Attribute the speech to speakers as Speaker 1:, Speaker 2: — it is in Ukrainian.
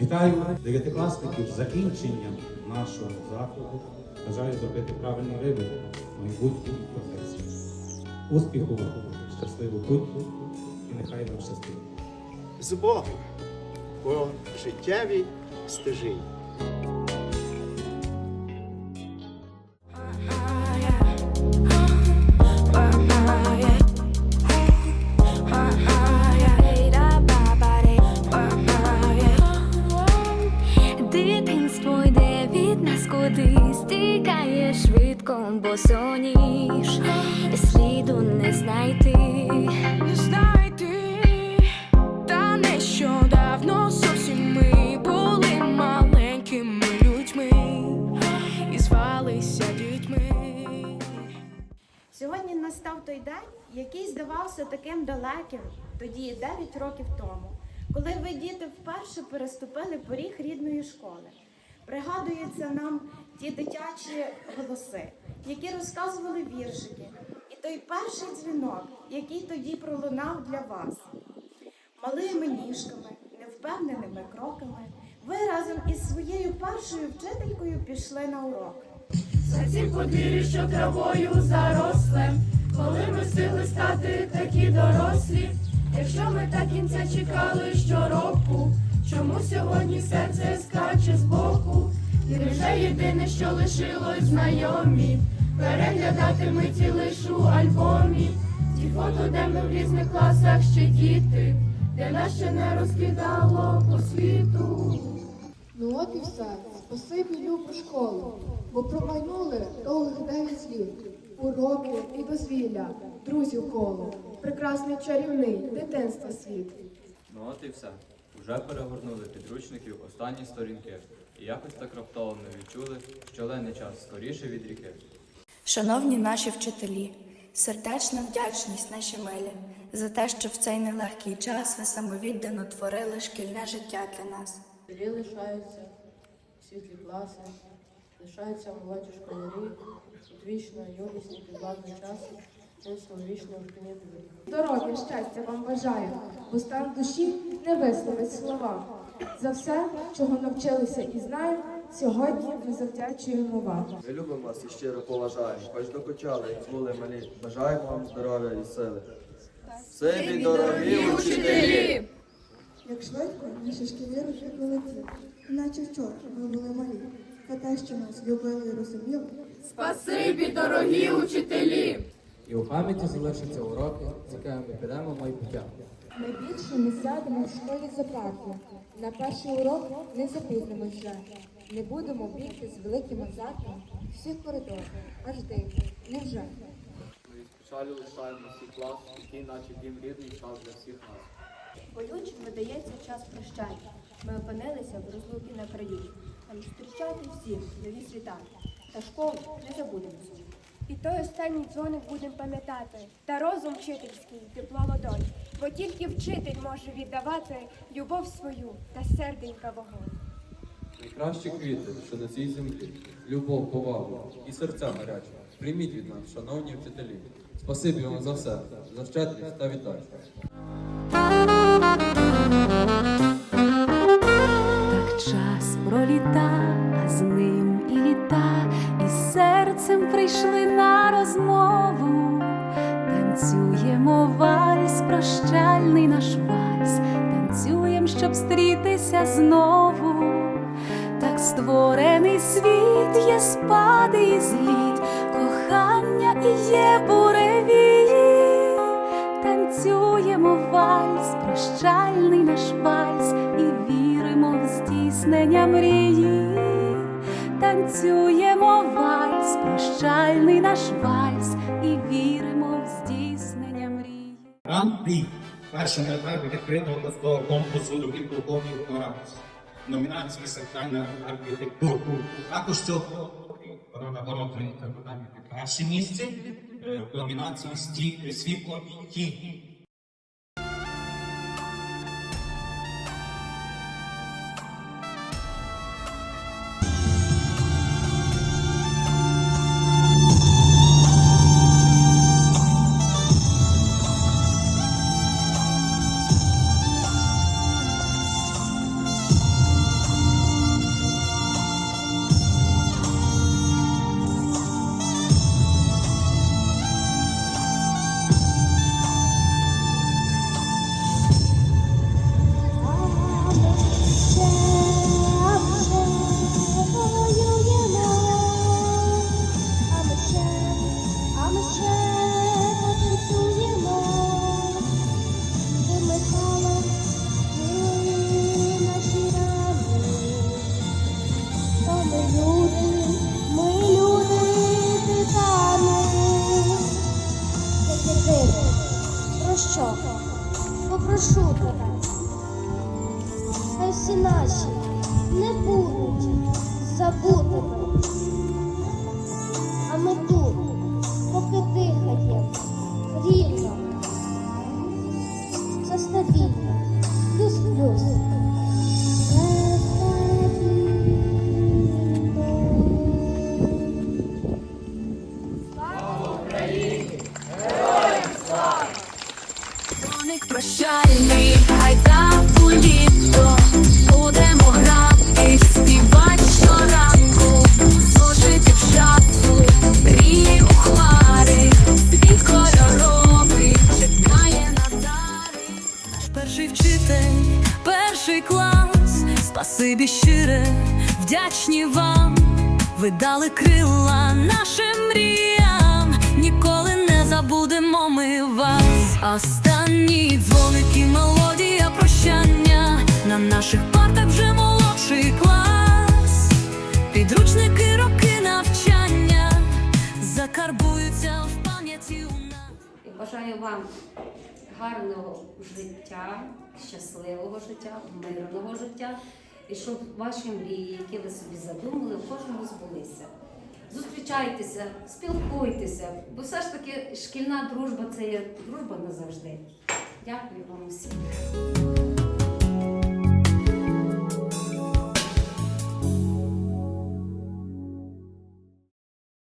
Speaker 1: Вітаю дев'ятикласників з закінченням нашого заходу. Бажаю зробити правильний вибір в професію. Успіху щасливу путь і нехай вам щастить.
Speaker 2: з Богом по життєвій стежині.
Speaker 3: Дитинство йде від нас кудись, тікає швидко, бо соніш і сліду не знайти.
Speaker 4: не знайти, та нещодавно зовсім ми були маленькими людьми і звалися дітьми.
Speaker 5: Сьогодні настав той день, який здавався таким далеким тоді, 9 років тому, коли ви, діти, вперше переступили поріг рідної школи. Пригадуються нам ті дитячі голоси, які розказували віршики, і той перший дзвінок, який тоді пролунав для вас. Малими ніжками, невпевненими кроками, ви разом із своєю першою вчителькою пішли на урок.
Speaker 4: За цим подвір'ю, що травою заросле, коли ми сили стати такі дорослі, якщо ми так кінця чекали щороку, чому сьогодні серце скаче збоку? Невже єдине, що лишилось знайомі, переглядати миті лиш у альбомі, ті фото, де ми в різних класах ще діти, де нас ще не розкидало по світу.
Speaker 6: Ну от і все. Спасибі любу школу, бо промайнули довгих дев'ять літ. Уроки і дозвілля, друзів коло, прекрасний чарівний дитинства світ.
Speaker 7: Ну от і все. Уже перегорнули підручників останні сторінки. І якось так раптово ми відчули, що лений час скоріше від ріки.
Speaker 8: Шановні наші вчителі, сердечна вдячність наші милі за те, що в цей нелегкий час ви самовіддано творили шкільне життя для нас.
Speaker 6: Селі лишаються світлі класи, лишаються молоді школярі, вічна юність і підвладний часу, чесно вічно в.
Speaker 9: Здоров'я, щастя вам бажаю, бо стан душі не висловить слова. За все, чого навчилися і знаємо, сьогодні ми завдячуємо вам.
Speaker 10: Ми любимо вас і щиро поважаємо. Хоч докучали, як були малі. Бажаємо вам здоров'я і сили. Сибі, дорогі учителі!
Speaker 6: Як швидко наші шкільні роки пролетіли, наче вчора ми були малі, за те, що нас любили і розуміли.
Speaker 4: Спасибі, дорогі учителі!
Speaker 11: І у пам'яті залишаться уроки, з якими ми підемо в майбуття.
Speaker 9: Ми більше не сядемо в школі за парту. На перший урок не запізнимось вже. Не будемо бігти з великими азартом всіх коридорів. Аж дивно. Невже?
Speaker 10: Ми з печалю лишаємо свій клас, який наче дім рідний час для всіх нас.
Speaker 5: Болючим видається час прощання. Ми опинилися в розлуки на краї. Нам зустрічати всіх нові світанки. Та школу не забудемо.
Speaker 9: І той останній дзвоник будемо пам'ятати. Та розум вчительський, тепло ладонь. Бо тільки вчитель може віддавати любов свою та серденька вогонь.
Speaker 11: Найкращі квіти, що на цій землі, любов, повагу і серця гарячі. Прийміть від нас, шановні вчителі. Спасибі вам за все, за щедрість та віддачу.
Speaker 3: Так час проліта, прощальний наш вальс, танцюєм, щоб стрітися знову. Так створений світ є спади і зліт, кохання і є буревії. Танцюємо вальс, прощальний наш вальс, і віримо в здійснення мрії. Танцюємо вальс, прощальний наш вальс, і віримо в здійснення мрії.
Speaker 1: Ран Бій. Перший етап відкритого тестового конкурсу любів полковників Оранус. номінації сектальна архітектура. Також цього нагородження перше місце е, в номінації «Сті- світло і тінь.
Speaker 12: Вдячні вам. Ви дали крила нашим мріям. Ніколи не забудемо ми вас. Останні дзвоники, мелодія прощання. На наших партах вже молодший клас. Підручники, роки навчання. Закарбуються в пам'яті у нас.
Speaker 13: Бажаю вам гарного життя, щасливого життя, мирного життя, і щоб ваші мрії, які ви собі задумали, в кожному збулися. Зустрічайтеся, спілкуйтеся, бо все ж таки шкільна дружба це є дружба назавжди. Дякую вам усім.